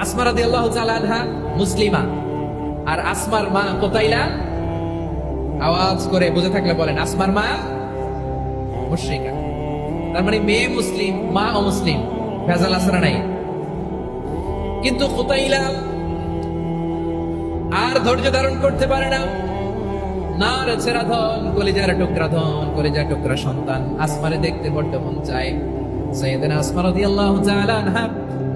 আসমা রাদি আল্লাহ আনহা মুসলিমা। আর আসমার মা কোতাইলা? আওয়াজ করে বুঝে থাকলে বলেন আসমার মা মুশ্রিকা। তার মানে মেয়ে মুসলিম, মা ভেজাল আসরা নাই। কিন্তু কোতাইলা আর ধৈর্য ধারণ করতে পারে না। না ছেড়া ধন, কলিজার টুকরা ধন, কলিজার টুকরা সন্তান। আসমারে দেখতে বড্ড মন চায়। সৈয়দিন আসমা রাদিয়াল্লাহু তাআলা আনহা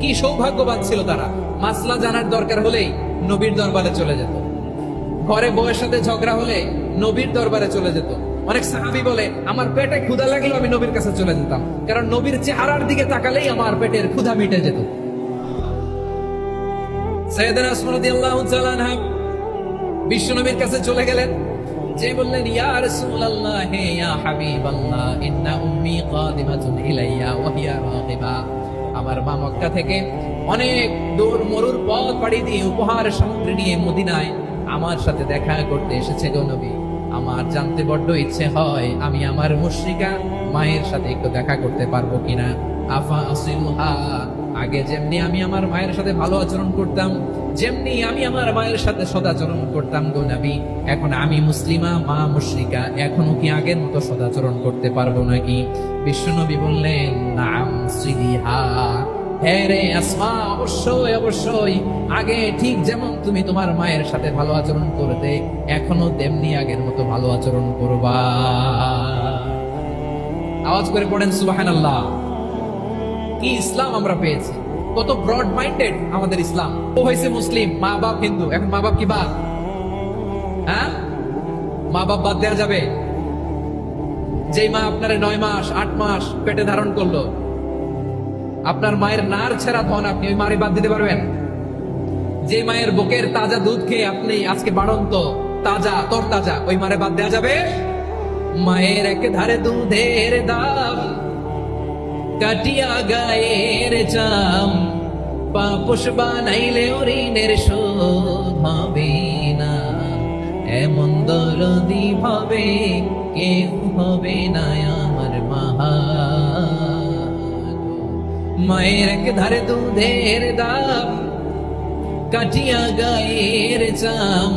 কি সৌভাগ্যবান ছিল তারা। মাসলা জানার দরকার হলেই নবীর দরবারে চলে যেত। ঘরে বউয়ের সাথে ঝগড়া হলে নবীর দরবারে চলে যেত। অনেক সাহাবি বলে, আমার পেটে ক্ষুধা লাগলেও আমি নবীর কাছে চলে যেতাম। কারণ নবীর চেহারার দিকে তাকালেই আমার পেটের ক্ষুধা মিটে যেত। বিশ্ব নবীর কাছে চলে গেলেন। যে বললেন আমার মা মক্কা থেকে অনেক দূর মরুর পথ পাড়ি দিয়ে উপহার সামগ্রী নিয়ে মদিনায় আমার সাথে দেখা করতে এসেছে গো আমার জানতে বড্ড ইচ্ছে হয় আমি আমার মুশ্রিকা মায়ের সাথে একটু দেখা করতে পারব কিনা। আফা আসিলহা আগে যেমনি আমি আমার মায়ের সাথে ভালো আচরণ করতাম, যেমনি আমি আমার মায়ের সাথে সদাচরণ করতাম গো নবী। এখন আমি মুসলিমা, মা মুশ্রিকা। এখনও কি আগের মতো সদাচরণ করতে পারব নাকি? বিশ্বনবী বললেন, নাম সিদিহা। হ্যাঁ অবশ্যই অবশ্যই। আগে ঠিক যেমন তুমি তোমার মায়ের সাথে ভালো আচরণ করতে, এখনও তেমনি আগের মতো ভালো আচরণ করবা। আওয়াজ করে পড়েন সুবাহান আল্লাহ কি ইসলাম আমরা পেয়েছি? কত ব্রড মাইন্ডেড আমাদের ইসলাম। ও হয়েছে মুসলিম মা বাপ হিন্দু, এখন মা বাপ কি বাদ? হ্যাঁ? মা বাপ বাদ দেওয়া যাবে। যেই মা আপনার নয় মাস, আট মাস পেটে ধারণ করল, আপনার মায়ের নার ছেঁড়া ধন আপনি ওই মারে বাদ দিতে পারবেন। যে মায়ের বুকের তাজা দুধ খেয়ে আপনি আজকে বাড়ন্ত, তাজা তর তাজা ওই মারে বাদ দেওয়া যাবে। মায়ের এক ধারে দুধের দাম কাটিয়া গায়ের চাম পাপুষ বানাইলে ঋণের শোধ হবে না। এমন দরদি ভাবে কেউ হবে না আমার মাহা মায়ের এক ধারে দুধের দাম কাটিয়া গায়ের চাম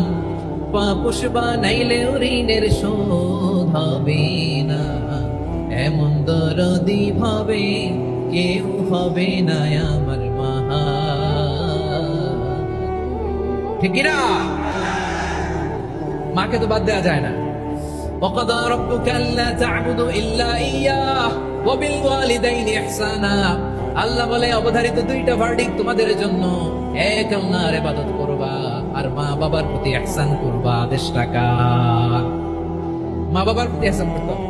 পাপুষ বানাইলে ঋণের শোধ হবে এমন দরদি ভাবে কেউ হবে না আমার মাহা ঠিক না মাকে তো বাদ দেওয়া যায় না وقضى ربك ألا تعبدوا إلا إياه وبالوالدين إحسانا আল্লাহ বলে অবধারিত দুইটা ভার্ডিক তোমাদের জন্য এক আল্লাহর ইবাদত করবা আর মা বাবার প্রতি ইহসান করবা আদেশ টাকা মা বাবার প্রতি ইহসান করতে হবে।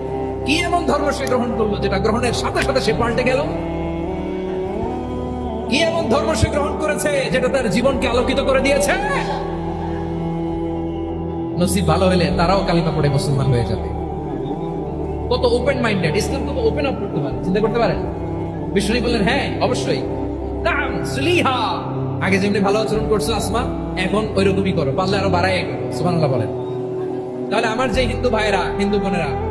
কি এমন ধর্ম সে গ্রহণ করল যেটা গ্রহণের সাথে সাথে সে পাল্টে গেল? কি এমন ধর্ম সে গ্রহণ করেছে যেটা তার জীবনকে আলোকিত করে দিয়েছে? নসিব ভালো হলে তারাও কালিমা পড়ে মুসলমান হয়ে যাবে। কত ওপেন মাইন্ডেড ইসলাম কত ওপেন আপ করতে পারে, চিন্তা করতে পারেন? বিষ্ণু বললেন হ্যাঁ অবশ্যই। নাম সুলিহা। আগে যেমনি ভালো আচরণ করছ, আসমা, এখন ওই রকমই করো, পারলে আরও বাড়াই করো বলেন। তাহলে আমার যে হিন্দু ভাইরা হিন্দু বোনেরা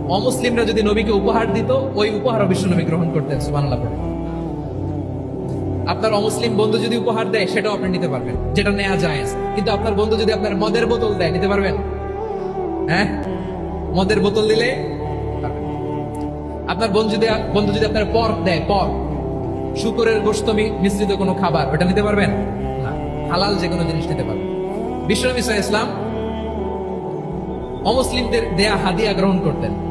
অমুসলিমরা যদি নবীকে উপহার দিত, ওই উপহারও বিশ্ব নবী গ্রহণ করতেন, সুবহানাল্লাহ পড়ে। আপনার অমুসলিম বন্ধু যদি উপহার দেয়, সেটাও আপনি নিতে পারবেন। যেটা নেওয়া যায় কিন্তু আপনার বন্ধু যদি আপনার মদের বোতল দেয়, নিতে পারবেন? হ্যাঁ? মদের বোতল দিলে? আপনার বন্ধু যদি বন্ধু যদি আপনার পর দেয়, পর। শুকরের গোস্ত মিশ্রিত কোনো খাবার, ওটা নিতে পারবেন? না। হালাল যে কোনো জিনিস নিতে পারবেন। বিশ্বনবী ইসলাম অমুসলিমদের দেয়া হাদিয়া গ্রহণ করতেন।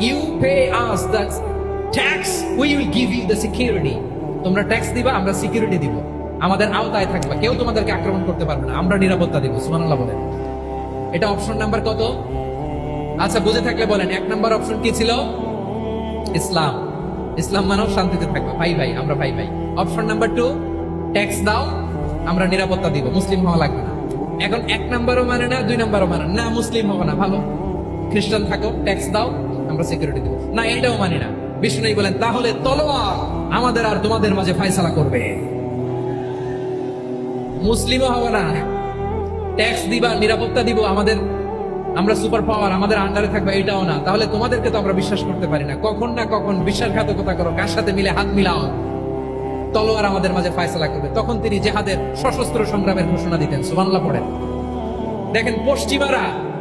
you pay us the tax we will give you the security তোমরা ট্যাক্স দিবা, আমরা সিকিউরিটি দিব। আমাদের আওতায় থাকবা। কেউ তোমাদেরকে আক্রমণ করতে পারবে না। আমরা নিরাপত্তা দিব, সুবহানাল্লাহ বলেন। এটা অপশন নাম্বার কত? আচ্ছা বুঝে থাকলে বলেন, এক নাম্বার অপশন কি ছিল? ইসলাম। ইসলাম মানব শান্তিতে থাকবে। ভাই ভাই, আমরা ভাই ভাই। অপশন নাম্বার টু ট্যাক্স দাও, আমরা নিরাপত্তা দিব। মুসলিম হওয়া লাগবে না। এখন এক নাম্বারও মানে না, দুই নাম্বারও মানে না। মুসলিম হবে না। ভালো। খ্রিস্টান থাকো ট্যাক্স দাও। আমরা সিকিউরিটি দেবো। না, এটাও মানি না। বিষ্ণু বলেন, তাহলে তলোয়ার আমাদের আর তোমাদের মাঝে ফাইসালা করবে। মুসলিমও হবে না। ট্যাক্স দিবা, নিরাপত্তা দিব, আমাদের, আমরা সুপার পাওয়ার আমাদের আন্ডারে থাকবে, এটাও না। তাহলে তোমাদেরকে তো আমরা বিশ্বাস করতে পারি না। কখন না কখন বিশ্বাসঘাতকতা করো, কার সাথে মিলে হাত মিলাও। তলোয়ার আমাদের মাঝে ফায়সালা করবে। তখন তিনি জেহাদের সশস্ত্র সংগ্রামের ঘোষণা দিতেন। সুবানলা পড়েন। দেখেন পশ্চিমারা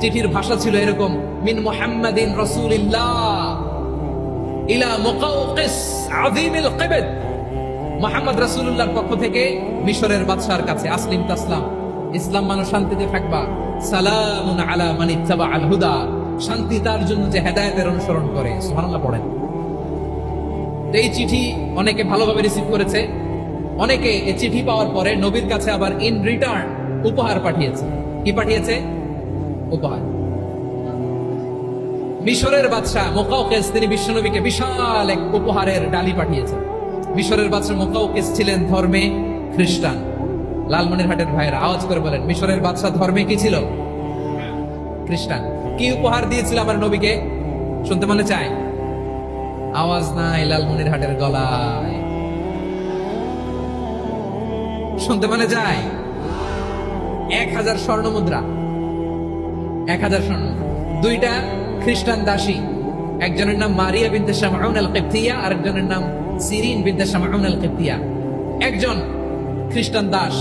চিঠির ভাষা ছিল এরকম, মিন মুহাম্মাদিন রাসূলিল্লাহ ইলা আযীমিল কিবত। মোহাম্মদ রাসূলুল্লাহর পক্ষ থেকে মিশরের বাদশার কাছে আসলিম তাসলাম। ইসলাম মানুষ শান্তিতে থাকবা। সালামুন আলা মান ইত্তাবা আল হুদা। শান্তি তার জন্য যে হেদায়েতের অনুসরণ করে। সুবহানাল্লাহ, পড়েন। এই চিঠি অনেকে ভালোভাবে রিসিভ করেছে। অনেকে এই চিঠি পাওয়ার পরে নবীর কাছে আবার ইন রিটার্ন উপহার পাঠিয়েছে। কি পাঠিয়েছে? উপহার মিশরের বাদশাহ মোকাউকেস তিনি বিশ্বনবীকে বিশাল এক উপহারের ডালি পাঠিয়েছেন। মিশরের বাদশাহ মোকাউকেস ছিলেন ধর্মে খ্রিস্টান। লালমনিরহাটের ভাইয়েরা আওয়াজ করে বলেন, মিশরের বাদশাহ ধর্মে কি ছিল? খ্রিস্টান। কি উপহার দিয়েছিল আমার নবীকে? শুনতে মনে চায়? আওয়াজ নাই লালমনিরহাটের গলায়। শুনতে মনে যায় এক হাজার স্বর্ণ মুদ্রা এক হাজার স্বর্ণ। দুইটা খ্রিস্টান দাসী। একজনের নাম মারিয়া বিনতে শামাউন আল কিবতিয়া আর একজনের নাম সিরিন বিনতে শামাউন আল কিবতিয়া একজন খ্রিস্টান দাস,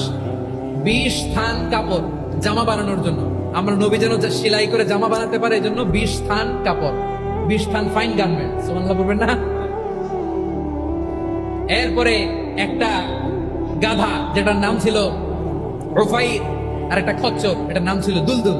বিশ স্থান কাপড় জামা বানানোর জন্য। আমরা নবী যেন সেলাই করে জামা বানাতে পারে এই জন্য বিশ স্থান কাপড়, বিশ স্থান ফাইন গার্মেন্ট সুবহানাল্লাহ বলবেন না? এরপরে একটা গাধা, যেটার নাম ছিল রোফাই আর একটা খচ্চর, এটার নাম ছিল দুলদুল।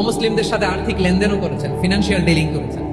অমুসলিমদের সাথে আর্থিক লেনদেনও করেছেন ফিনান্সিয়াল ডিলিং করেছেন।